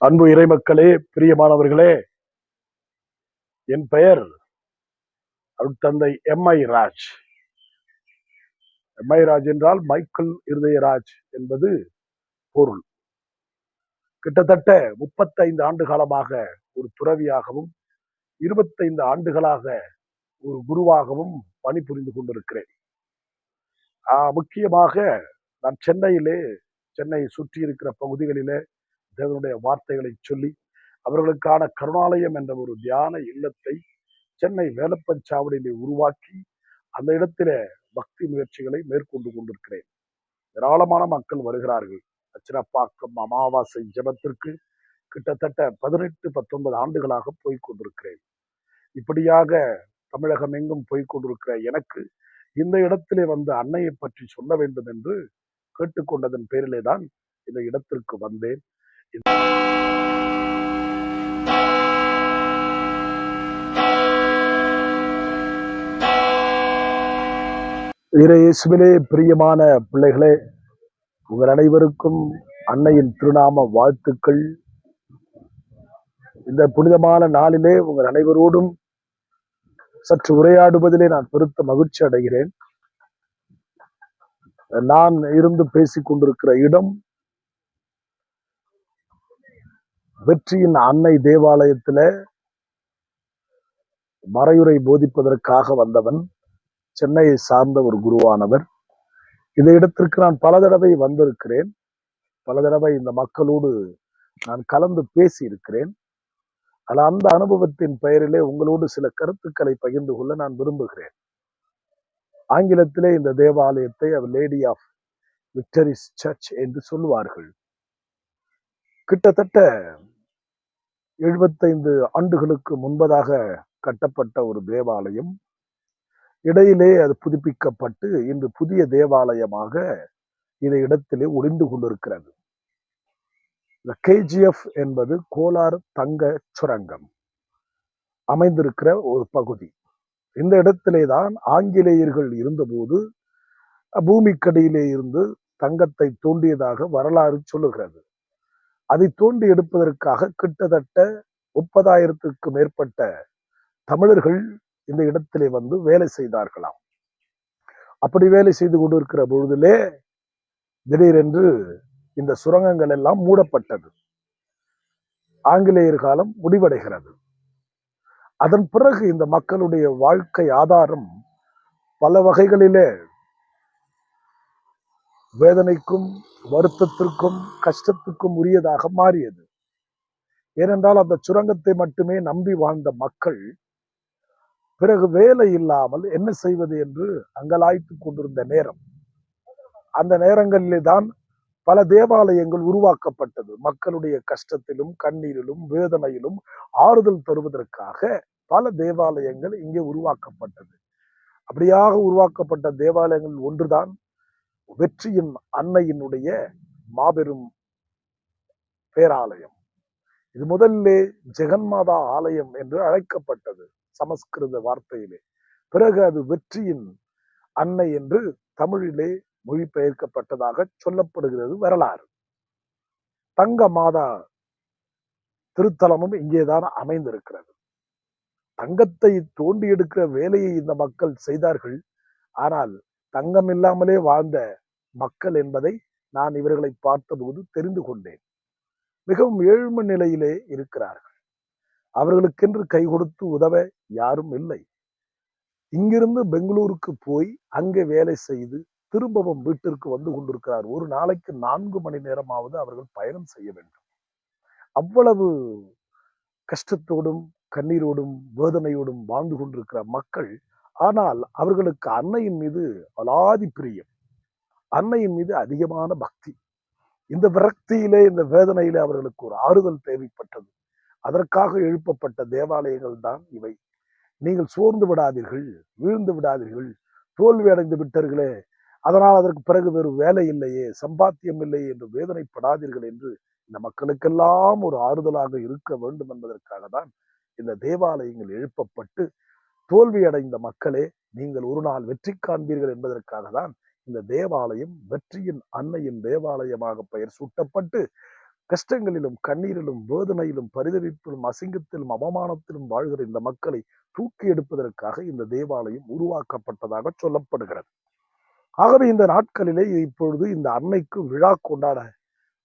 அன்பு இறைமக்களே பிரியமானவர்களே என் பெயர் அருட்தந்தை M I Raj. M I Raj என்றால் மைக்கேல் இருதயராஜ் என்பது பொருள். கிட்டத்தட்ட முப்பத்தைந்து ஆண்டு காலமாக ஒரு துறவியாகவும் இருபத்தைந்து ஆண்டுகளாக ஒரு குருவாகவும் பணிபுரிந்து கொண்டிருக்கிறேன். ஆஹ் முக்கியமாக நான் சென்னையிலே சென்னை சுற்றி இருக்கிற பகுதிகளிலே தேவனுடைய வார்த்தைகளை சொல்லி அவர்களுக்கான கருணாலயம் என்ற ஒரு தியான இல்லத்தை சென்னை வேலப்பஞ்சாவடியிலே உருவாக்கி அந்த இடத்தில பக்தி முயற்சிகளை மேற்கொண்டு கொண்டிருக்கிறேன். ஏராளமான மக்கள் வருகிறார்கள். அச்சிரப்பாக்கம் அமாவாசை ஜபத்திற்கு கிட்டத்தட்ட பதினெட்டு பத்தொன்பது ஆண்டுகளாக போய்க் கொண்டிருக்கிறேன். இப்படியாக தமிழகம் எங்கும் போய்க் கொண்டிருக்கிற எனக்கு இந்த இடத்திலே வந்து அன்னையை பற்றி சொல்ல வேண்டும் என்று கேட்டுக்கொண்டதன் பேரிலே தான் இந்த இடத்திற்கு வந்தேன். இயேசுவிலே பிரியமான பிள்ளைகளே உங்கள் அனைவருக்கும் அன்னையின் திருநாம வாழ்த்துக்கள். இந்த புனிதமான நாளிலே உங்கள் அனைவரோடும் சற்று உரையாடுவதிலே நான் பெருத்த மகிழ்ச்சி அடைகிறேன். நான் இருந்து பேசிக் கொண்டிருக்கிற இடம் வெற்றியின் அன்னை தேவாலயத்தில மறையுரை போதிப்பதற்காக வந்தவன் சென்னையை சார்ந்த ஒரு குருவானவர். இந்த இடத்திற்கு நான் பல தடவை வந்திருக்கிறேன். பல தடவை இந்த மக்களோடு நான் கலந்து பேசி இருக்கிறேன் ஆனால் அந்த அனுபவத்தின் பெயரிலே உங்களோடு சில கருத்துக்களை பகிர்ந்து கொள்ள நான் விரும்புகிறேன். ஆங்கிலத்திலே இந்த தேவாலயத்தை அவர் லேடி ஆஃப் விக்டரிஸ் சர்ச் என்று சொல்லுவார்கள். கிட்டத்தட்ட எழுபத்தைந்து ஆண்டுகளுக்கு முன்பதாக கட்டப்பட்ட ஒரு தேவாலயம். இடையிலே அது புதுப்பிக்கப்பட்டு இன்று புதிய தேவாலயமாக இந்த இடத்திலே ஒளிந்து கொண்டிருக்கிறது. இந்த கேஜிஎஃப் என்பது கோலார் தங்க சுரங்கம் அமைந்திருக்கிற ஒரு பகுதி. இந்த இடத்திலே தான் ஆங்கிலேயர்கள் இருந்தபோது பூமிக்கடியிலே இருந்து தங்கத்தை தோண்டியதாக வரலாறு சொல்லுகிறது. அதை தோண்டி எடுப்பதற்காக கிட்டத்தட்ட முப்பதாயிரத்துக்கு மேற்பட்ட தமிழர்கள் இந்த இடத்திலே வந்து வேலை செய்தார்களாம். அப்படி வேலை செய்து கொண்டிருக்கிற பொழுதிலே திடீரென்று இந்த சுரங்கங்கள் எல்லாம் மூடப்பட்டது. ஆங்கிலேயர் காலம் முடிவடைகிறது. அதன் பிறகு இந்த மக்களுடைய வாழ்க்கை ஆதாரம் பல வகைகளிலே வேதனைக்கும் வருத்தத்திற்கும் கஷ்டத்துக்கும் உரியதாக மாறியது. ஏனென்றால் அந்த சுரங்கத்தை மட்டுமே நம்பி வாழ்ந்த மக்கள் பிறகு வேலை இல்லாமல் என்ன செய்வது என்று அங்கலாய்த்து கொண்டிருந்த நேரம். அந்த நேரங்களிலே தான் பல தேவாலயங்கள் உருவாக்கப்பட்டது. மக்களுடைய கஷ்டத்திலும் கண்ணீரிலும் வேதனையிலும் ஆறுதல் தருவதற்காக பல தேவாலயங்கள் இங்கே உருவாக்கப்பட்டது. அப்படியாக உருவாக்கப்பட்ட தேவாலயங்கள் ஒன்றுதான். வெற்றியின் அன்னையினுடைய மாபெரும் பேராலயம். இது முதல்லே ஜெகன்மாதா ஆலயம் என்று அழைக்கப்பட்டது சமஸ்கிருத வார்த்தையிலே. பிறகு அது வெற்றியின் அன்னை என்று தமிழிலே மொழிபெயர்க்கப்பட்டதாக சொல்லப்படுகிறது வரலாறு. தங்க மாதா திருத்தலமும் இங்கேதான் அமைந்திருக்கிறது. தங்கத்தை தோண்டி எடுக்கிற வேலையை இந்த மக்கள் செய்தார்கள். ஆனால் தங்கம் இல்லாமலே வாழ்ந்த மக்கள் என்பதை நான் இவர்களை பார்த்தபோது தெரிந்து கொண்டேன். மிகவும் ஏழ்மை நிலையிலே இருக்கிறார்கள். அவர்களுக்கென்று கை கொடுத்து உதவ யாரும் இல்லை. இங்கிருந்து பெங்களூருக்கு போய் அங்கே வேலை செய்து திரும்பவும் வீட்டிற்கு வந்து கொண்டிருக்கிறார். ஒரு நாளைக்கு நான்கு மணி நேரமாவது அவர்கள் பயணம் செய்ய வேண்டும். அவ்வளவு கஷ்டத்தோடும் கண்ணீரோடும் வேதனையோடும் வாழ்ந்து கொண்டிருக்கிற மக்கள் ஆனால் அவர்களுக்கு அன்னையின் மீது அலாதி பிரியம். அன்னையின் மீது அதிகமான பக்தி. இந்த விரக்தியிலே இந்த வேதனையிலே அவர்களுக்கு ஒரு ஆறுதல் தேவைப்பட்டது. அதற்காக எழுப்பப்பட்ட தேவாலயங்கள் தான் இவை. நீங்கள் சோர்ந்து விடாதீர்கள் வீழ்ந்து விடாதீர்கள் தோல்வி அடைந்து விட்டீர்களே. அதனால் அதற்கு பிறகு வேறு வேலை இல்லையே சம்பாத்தியம் இல்லையே என்று வேதனைப்படாதீர்கள் என்று இந்த மக்களுக்கெல்லாம் ஒரு ஆறுதலாக இருக்க வேண்டும் என்பதற்காக தான் இந்த தேவாலயங்கள் எழுப்பப்பட்டு தோல்வி அடைந்த மக்களே நீங்கள் ஒரு நாள் வெற்றி காண்பீர்கள் என்பதற்காக தான் இந்த தேவாலயம் வெற்றியின் அன்னையின் தேவாலயமாக பெயர் சூட்டப்பட்டு கஷ்டங்களிலும் கண்ணீரிலும் வேதனையிலும் பரிதவிப்பிலும் அசிங்கத்திலும் அவமானத்திலும் வாழ்கிற இந்த மக்களை தூக்கி எடுப்பதற்காக இந்த தேவாலயம் உருவாக்கப்பட்டதாக சொல்லப்படுகிறது. ஆகவே இந்த நாட்களிலே இப்பொழுது இந்த அன்னைக்கு விழா கொண்டாட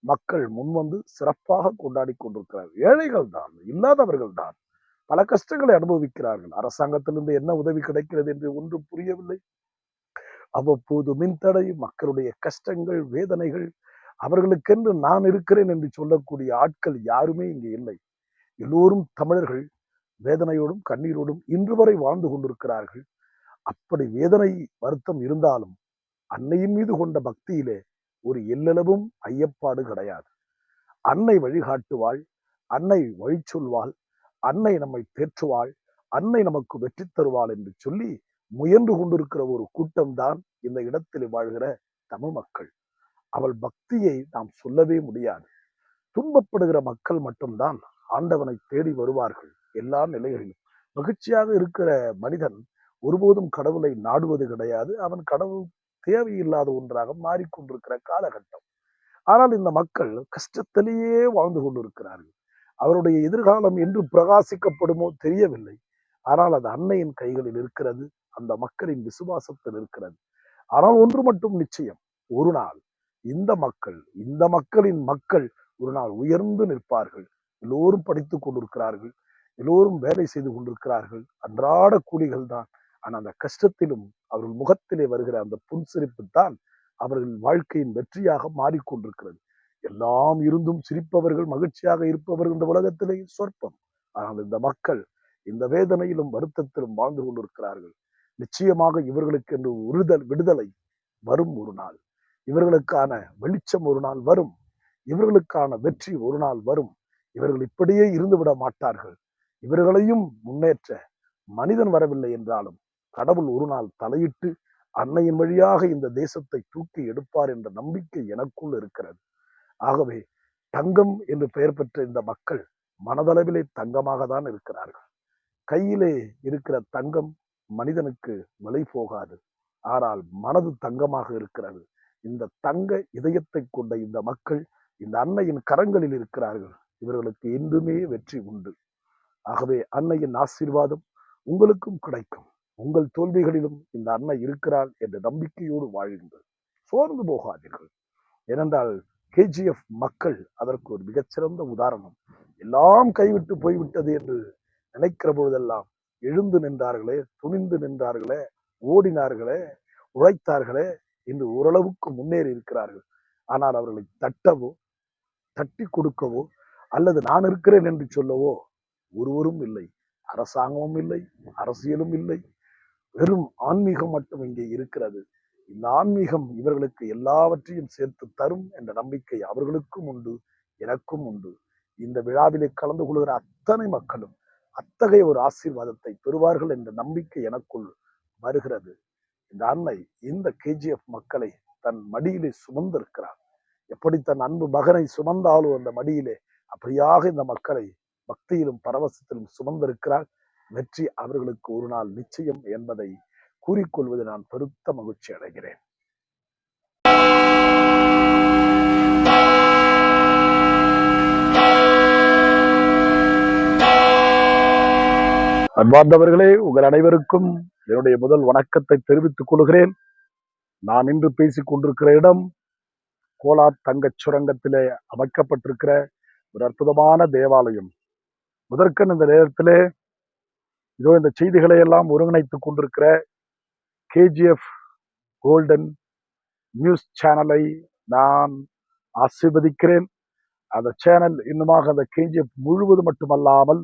மக்கள் முன்வந்து சிறப்பாக கொண்டாடி கொண்டிருக்கிறார் ஏழைகள் தான் இல்லாதவர்கள் தான் பல கஷ்டங்களை அனுபவிக்கிறார்கள். அரசாங்கத்திலிருந்து என்ன உதவி கிடைக்கிறது என்று ஒன்றும் புரியவில்லை. அவ்வப்போது மின்தடை மக்களுடைய கஷ்டங்கள் வேதனைகள் அவர்களுக்கென்று நான் இருக்கிறேன் என்று சொல்லக்கூடிய ஆட்கள் யாருமே இங்கே இல்லை. எல்லோரும் தமிழர்கள். வேதனையோடும் கண்ணீரோடும் இன்று வரை வாழ்ந்து கொண்டிருக்கிறார்கள். அப்படி வேதனை வருத்தம் இருந்தாலும் அன்னையின் மீது கொண்ட பக்தியிலே ஒரு எல்லளவும் ஐயப்பாடு கிடையாது. அன்னை வழிகாட்டுவாள் அன்னை வழி சொல்வாள் அன்னை நம்மை தேற்றுவாள் அன்னை நமக்கு வெற்றி தருவாள் என்று சொல்லி முயன்று கொண்டிருக்கிற ஒரு கூட்டம் தான் இந்த இடத்தில் வாழ்கிற தமிழ் மக்கள். அவள் பக்தியை நாம் சொல்லவே முடியாது. துன்பப்படுகிற மக்கள் மட்டும்தான் ஆண்டவனை தேடி வருவார்கள் எல்லா நிலைகளிலும். மகிழ்ச்சியாக இருக்கிற மனிதன் ஒருபோதும் கடவுளை நாடுவது கிடையாது. அவன் கடவுள் தேவையில்லாத ஒன்றாக மாறிக்கொண்டிருக்கிற காலகட்டம். ஆனால் இந்த மக்கள் கஷ்டத்திலேயே வாழ்ந்து கொண்டிருக்கிறார்கள். அவருடைய எதிர்காலம் என்று பிரகாசிக்கப்படுமோ தெரியவில்லை. ஆனால் அது அன்னையின் கைகளில் இருக்கிறது அந்த மக்களின் விசுவாசத்தில் இருக்கிறது. ஆனால் ஒன்று மட்டும் நிச்சயம் ஒரு நாள் இந்த மக்கள் இந்த மக்களின் மக்கள் ஒரு நாள் உயர்ந்து நிற்பார்கள். எல்லோரும் படித்துக் கொண்டிருக்கிறார்கள் எல்லோரும் வேலை செய்து கொண்டிருக்கிறார்கள். அன்றாட கூலிகள் தான். ஆனால் அந்த கஷ்டத்திலும் அவர்கள் முகத்திலே வருகிற அந்த புன்சிரிப்பு தான் அவர்கள் வாழ்க்கையின் வெற்றியாக மாறிக்கொண்டிருக்கிறது. எல்லாம் இருந்தும் சிரிப்பவர்கள் மகிழ்ச்சியாக இருப்பவர்கள் இந்த உலகத்திலே சொற்பம். ஆனால் இந்த மக்கள் இந்த வேதனையிலும் வருத்தத்திலும் வாழ்ந்து கொண்டிருக்கிறார்கள். நிச்சயமாக இவர்களுக்கு என்று உறுதல் விடுதலை வரும் ஒரு நாள். இவர்களுக்கான வெளிச்சம் ஒரு நாள் வரும். இவர்களுக்கான வெற்றி ஒரு நாள் வரும். இவர்கள் இப்படியே இருந்து விட மாட்டார்கள். இவர்களையும் முன்னேற்ற மனிதன் வரவில்லை என்றாலும் கடவுள் ஒரு நாள் தலையிட்டு அன்னையின் வழியாக இந்த தேசத்தை தூக்கி எடுப்பார் என்ற நம்பிக்கை எனக்குள் இருக்கிறது. ஆகவே தங்கம் என்று பெயர் பெற்ற இந்த மக்கள் மனதளவிலே தங்கமாக தான் இருக்கிறார்கள். கையிலே இருக்கிற தங்கம் மனிதனுக்கு விலை போகாது. ஆனால் மனது தங்கமாக இருக்கிறது. இந்த தங்க இதயத்தை கொண்ட இந்த மக்கள் இந்த அன்னையின் கரங்களில் இருக்கிறார்கள். இவர்களுக்கு என்றுமே வெற்றி உண்டு. ஆகவே அன்னையின் ஆசீர்வாதம் உங்களுக்கும் கிடைக்கும். உங்கள் தோல்விகளிலும் இந்த அன்னை இருக்கிறாள் என்ற நம்பிக்கையோடு வாழுங்கள். சோர்ந்து போகாதீர்கள். ஏனென்றால் கேஜிஎஃப் மக்கள் அதற்கு ஒரு மிகச்சிறந்த உதாரணம். எல்லாம் கைவிட்டு போய்விட்டது என்று நினைக்கிற பொழுதெல்லாம் எழுந்து நின்றார்களே துணிந்து நின்றார்களே ஓடினார்களே உழைத்தார்களே இன்று ஓரளவுக்கு முன்னேறி இருக்கிறார்கள். ஆனால் அவர்களை தட்டவோ தட்டி கொடுக்கவோ அல்லது நான் இருக்கிறேன் என்று சொல்லவோ ஒருவரும் இல்லை. அரசாங்கமும் இல்லை அரசியலும் இல்லை. வெறும் ஆன்மீகம் மட்டும் இங்கே இருக்கிறது. இந்த ஆன்மீகம் இவர்களுக்கு எல்லாவற்றையும் சேர்த்து தரும் என்ற நம்பிக்கை அவர்களுக்கும் உண்டு எனக்கும் உண்டு. இந்த விழாவிலே கலந்து கொள்கிற அத்தனை மக்களும் அத்தகைய ஒரு ஆசீர்வாதத்தை பெறுவார்கள் என்ற நம்பிக்கை எனக்குள் வருகிறது. இந்த அன்னை இந்த கேஜிஎஃப் மக்களை தன் மடியிலே சுமந்திருக்கிறார் எப்படி தன் அன்பு மகனை சுமந்தாலோ அந்த மடியிலே அப்படியாக இந்த மக்களை பக்தியிலும் பரவசத்திலும் சுமந்திருக்கிறார் வெற்றி அவர்களுக்கு ஒரு நாள் நிச்சயம் என்பதை கூறிக்கொள்வது நான் பெருத்த மகிழ்ச்சி அடைகிறேன். அன்பார்ந்தவர்களே உங்கள் அனைவருக்கும் என்னுடைய முதல் வணக்கத்தை தெரிவித்துக் கொள்கிறேன். நான் இன்று பேசிக் கொண்டிருக்கிற இடம் கோலார் தங்கச் சுரங்கத்திலே அமைக்கப்பட்டிருக்கிற ஒரு அற்புதமான தேவாலயம். முதற்கண் இந்த நேரத்திலே இதோ இந்த செய்திகளை எல்லாம் ஒருங்கிணைத்துக் கொண்டிருக்கிற கேஜிஎஃப் கோல்டன் நியூஸ் சேனலை நான் ஆசிர்வதிக்கிறேன். அந்த சேனல் இன்னுமாக அந்த கேஜிஎஃப் முழுவதும் மட்டுமல்லாமல்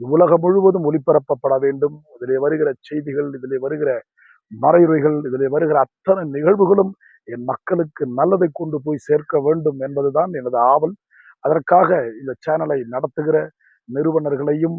உலகம் முழுவதும் ஒளிபரப்பப்பட வேண்டும். இதிலே வருகிற செய்திகள் இதிலே வருகிற மறையுறைகள் இதிலே வருகிற அத்தனை நிகழ்வுகளும் என் மக்களுக்கு நல்லதை கொண்டு போய் சேர்க்க வேண்டும் என்பதுதான் எனது ஆவல். அதற்காக இந்த சேனலை நடத்துகிற நிறுவனர்களையும்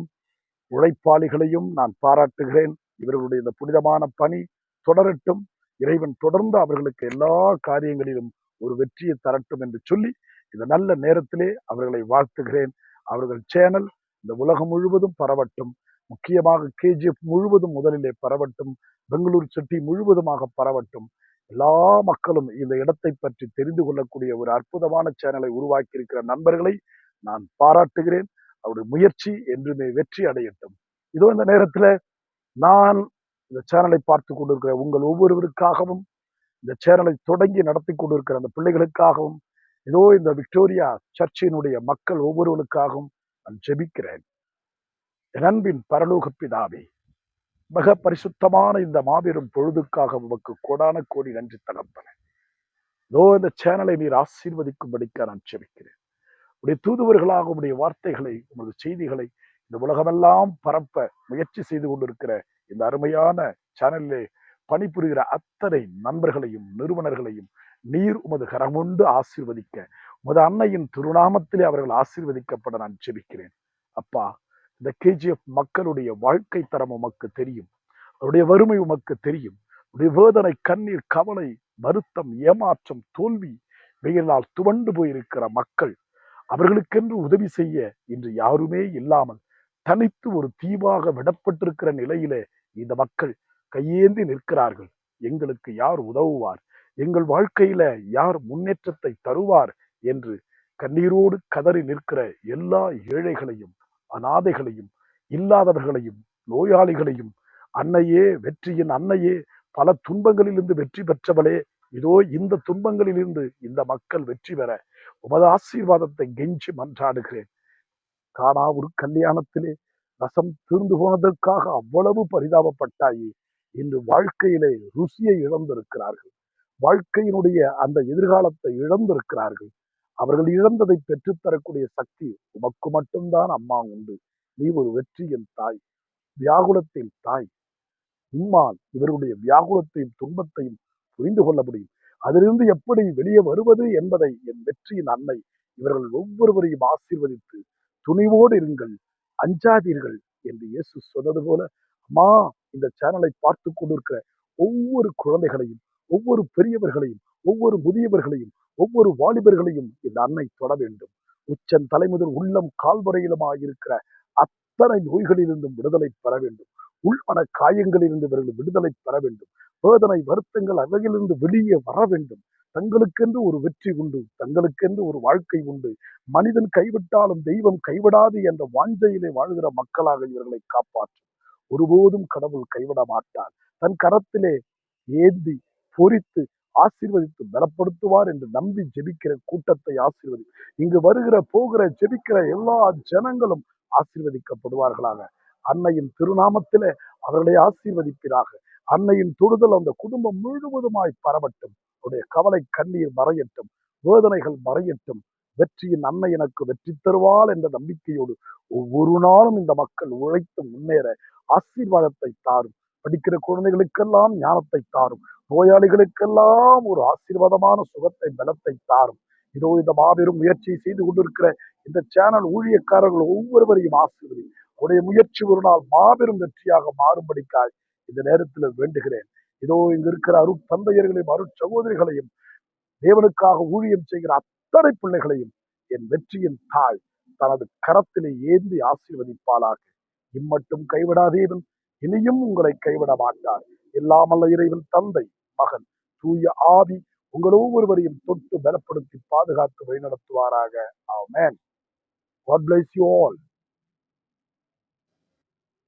உழைப்பாளிகளையும் நான் பாராட்டுகிறேன். இவர்களுடைய இந்த புனிதமான பணி தொடரட்டும். இறைவன் தொடர்ந்து அவர்களுக்கு எல்லா காரியங்களிலும் ஒரு வெற்றியை தரட்டும் என்று சொல்லி இந்த நல்ல நேரத்திலே அவர்களை வாழ்த்துகிறேன். அவர்கள் சேனல் இந்த உலகம் முழுவதும் பரவட்டும். முக்கியமாக கேஜிஎஃப் முழுவதும் முதலிலே பரவட்டும். பெங்களூர் சிட்டி முழுவதுமாக பரவட்டும். எல்லா மக்களும் இந்த இடத்தை பற்றி தெரிந்து கொள்ளக்கூடிய ஒரு அற்புதமான சேனலை உருவாக்கியிருக்கிற நண்பர்களை நான் பாராட்டுகிறேன். அவருடைய முயற்சி என்றுமே வெற்றி அடையட்டும். இதோ இந்த நேரத்துல நான் இந்த சேனலை பார்த்து கொண்டிருக்கிற உங்கள் ஒவ்வொருவருக்காகவும் இந்த சேனலை தொடங்கி நடத்தி கொண்டிருக்கிற அந்த பிள்ளைகளுக்காகவும் இதோ இந்த விக்டோரியா சர்ச்சினுடைய மக்கள் ஒவ்வொருவருக்காகவும் நான் ஜெபிக்கிறேன். என் அன்பின் பரலோக பிதாவே மிக பரிசுத்தமான இந்த மாபெரும் பொழுதுக்காக உமக்கு கோடான கோடி நன்றி தகப்பன. இதோ இந்த சேனலை நீர் ஆசீர்வதிக்கும்படிக்க நான் ஜெபிக்கிறேன். உடைய தூதுவர்களாக உடைய வார்த்தைகளை உமது செய்திகளை இந்த உலகமெல்லாம் பரப்ப முயற்சி செய்து கொண்டிருக்கிற இந்த அருமையான சேனலிலே பணிபுரிகிற அத்தனை நண்பர்களையும் நிறுவனர்களையும் நீர் உமது கரமுண்டு ஆசீர்வதிக்க உமது அன்னையின் திருநாமத்திலே அவர்கள் ஆசீர்வதிக்கப்பட நான் ஜெபிக்கிறேன். அப்பா இந்த கேஜிஎஃப் மக்களுடைய வாழ்க்கை தரம் உமக்கு தெரியும். அவருடைய வறுமை உமக்கு தெரியும். வேதனை கண்ணீர் கவலை வருத்தம் ஏமாற்றம் தோல்வி வெயிலால் துவண்டு போயிருக்கிற மக்கள் அவர்களுக்கென்று உதவி செய்ய இன்று யாருமே இல்லாமல் தனித்து ஒரு தீவாக விடப்பட்டிருக்கிற நிலையிலே இந்த மக்கள் கையேந்தி நிற்கிறார்கள். எங்களுக்கு யார் உதவுவார்? எங்கள் வாழ்க்கையில யார் முன்னேற்றத்தை தருவார்? என்று கண்ணீரோடு கதறி நிற்கிற எல்லா ஏழைகளையும் அனாதைகளையும் இல்லாதவர்களையும் நோயாளிகளையும் அன்னையே வெற்றியின் அன்னையே பல துன்பங்களிலிருந்து வெற்றி பெற்றவளே இதோ இந்த துன்பங்களிலிருந்து இந்த மக்கள் வெற்றி பெற உமது ஆசீர்வாதத்தை கெஞ்சி மன்றாடுகிறேன். காணா ஒரு கல்யாணத்திலே ரசம் தீர்ந்து போனதற்காக அவ்வளவு பரிதாபப்பட்டாயே இன்று வாழ்க்கையிலே ருசியை இழந்திருக்கிறார்கள். வாழ்க்கையினுடைய அந்த எதிர்காலத்தை இழந்திருக்கிறார்கள். அவர்கள் இழந்ததை பெற்றுத்தரக்கூடிய சக்தி உமக்கு மட்டும்தான் அம்மா உண்டு. நீ ஒரு வெற்றியின் தாய் வியாகுலத்தின் தாய். உம்மால் இவர்களுடைய வியாகுலத்தையும் துன்பத்தையும் புரிந்து கொள்ள முடியும். அதிலிருந்து எப்படி வெளியே வருவது என்பதை என் வெற்றியின் அன்னை இவர்கள் ஒவ்வொருவரையும் ஆசீர்வதித்து துணிவோடு இருங்கள். அஞ்சாதீர்கள் என்று இயேசு சொன்னது போல அம்மா இந்த சேனலை பார்த்து கொண்டிருக்கிற ஒவ்வொரு குழந்தைகளையும் ஒவ்வொரு பெரியவர்களையும் ஒவ்வொரு முதியவர்களையும் ஒவ்வொரு வாலிபர்களையும் இந்த அன்னை தொட வேண்டும். உச்சன் தலைமுதல் உள்ளம் கால்வரையிலுமாயிருக்கிற அத்தனை நோய்களிலிருந்தும் விடுதலை பெற வேண்டும். உள்மன காயங்களிலிருந்து இவர்கள் விடுதலை பெற வேண்டும். வேதனை வருத்தங்கள் அவையிலிருந்து வெளியே வர வேண்டும். தங்களுக்கென்று ஒரு வெற்றி உண்டு தங்களுக்கென்று ஒரு வாழ்க்கை உண்டு. மனிதன் கைவிட்டாலும் தெய்வம் கைவிடாது என்ற வாஞ்சையிலே வாழ்கிற மக்களாக இவர்களை காப்பாற்றும். ஒருபோதும் கடவுள் கைவிட மாட்டார். தன் கரத்திலே ஏந்தி பொறித்து ஆசீர்வதித்து பலப்படுத்துவார் என்று நம்பி ஜெபிக்கிற கூட்டத்தை ஆசீர்வதி இங்கு வருகிற போகிற ஜெபிக்கிற எல்லா ஜனங்களும் ஆசீர்வதிக்கப்படுவார்களாக. அன்னையின் திருநாமத்திலே அவர்களை ஆசீர்வதிப்பீராக. அன்னையின் தொடுதல் அந்த குடும்பம் முழுவதுமாய் பரவட்டும். உடைய கவலை கண்ணீர் மறையட்டும் வேதனைகள் மறையட்டும் வெற்றியின் அன்னை எனக்கு வெற்றி தருவாள் என்ற நம்பிக்கையோடு ஒவ்வொரு நாளும் இந்த மக்கள் உழைத்து முன்னேற ஆசீர்வாதத்தை தாரும். படிக்கிற குழந்தைகளுக்கெல்லாம் ஞானத்தை தாரும். நோயாளிகளுக்கெல்லாம் ஒரு ஆசீர்வாதமான சுகத்தை பலத்தை தாரும். இதோ இந்த மாபெரும் முயற்சியை செய்து கொண்டிருக்கிற இந்த சேனல் ஊழியக்காரர்கள் ஒவ்வொருவரையும் ஆசீர்வதி அவருடைய முயற்சி ஒரு நாள் மாபெரும் வெற்றியாக மாறும்படிக்காய் இந்த நேரத்தில் வேண்டுகிறேன். இதோ இங்கு இருக்கிற அரு தந்தையர்களையும் சகோதரிகளையும் தேவனுக்காக ஊழியம் செய்கிற அத்தனை பிள்ளைகளையும் என் வெற்றியின் தாய் தனது கரத்திலே ஏந்தி ஆசீர்வதிப்பாளாக. இம்மட்டும் கைவிடாதேவன் இனியும் உங்களை கைவிட மாட்டார் இல்லாமல்ல இறைவன் தந்தை மகன் தூய ஆவி உங்கள் ஒவ்வொருவரையும் தொட்டு பலப்படுத்தி பாதுகாத்து வழிநடத்துவாராக. ஆமேன். God bless you all.